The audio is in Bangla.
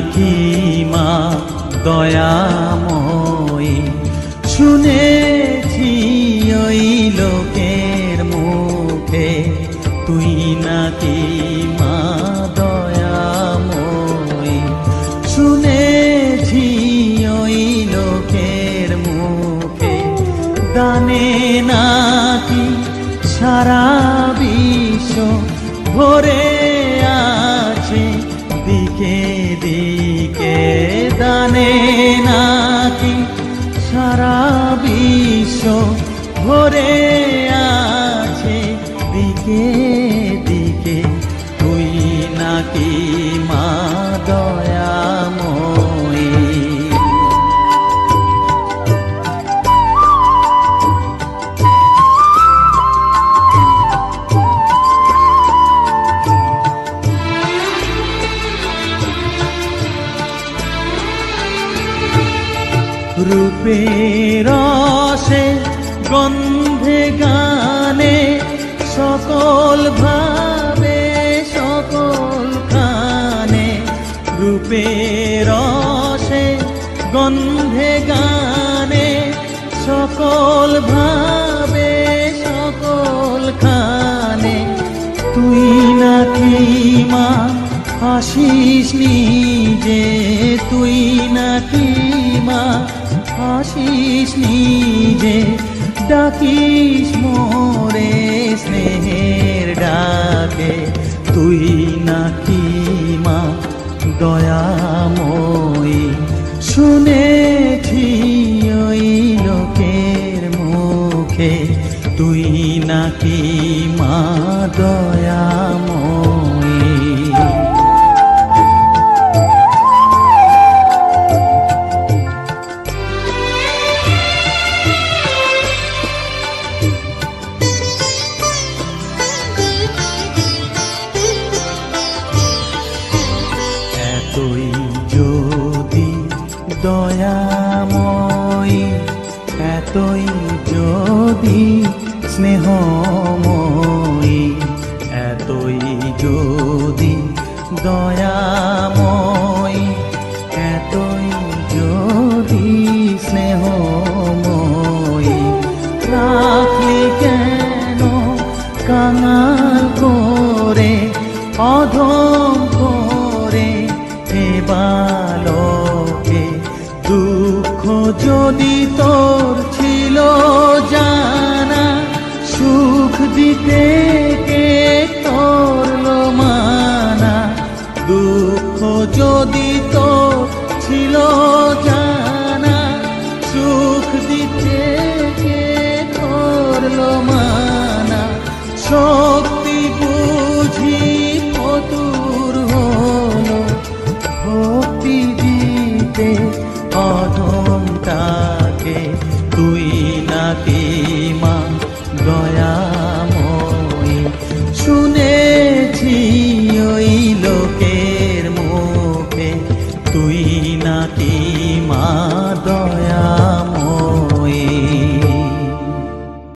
নাকি মা দয়াময়ী? শুনেছি ওই লোকের মুখে, তুই নাকি মা দয়াময়ী? শুনেছি ওই লোকের মুখে, দানে নাকি সারা বিশ্ব ভরে আছে, দিকে দিকে রূপের রসে, গন্ধে গানে, সকল ভাবে, সকল খানে। রূপের রসে, গন্ধে গানে, সকল ভাবে, সকল খানে। তুই নাকি মা, হাসিস নিজে, তুই নাকি মা হাসিস নিজে, ডাকিস মোরে স্নেহের ডাকে। তুই নাকি মা দয়াময়ী? শুনেছি ওই লোকের মুখে। তুই নাকি মা দয়াময়ী? দয়াময়ী এতই যদি স্নেহময়ী এতই যদি দয়াময়ী দিতে কে তোর মানা দুঃখ যদি তো ছিল জানা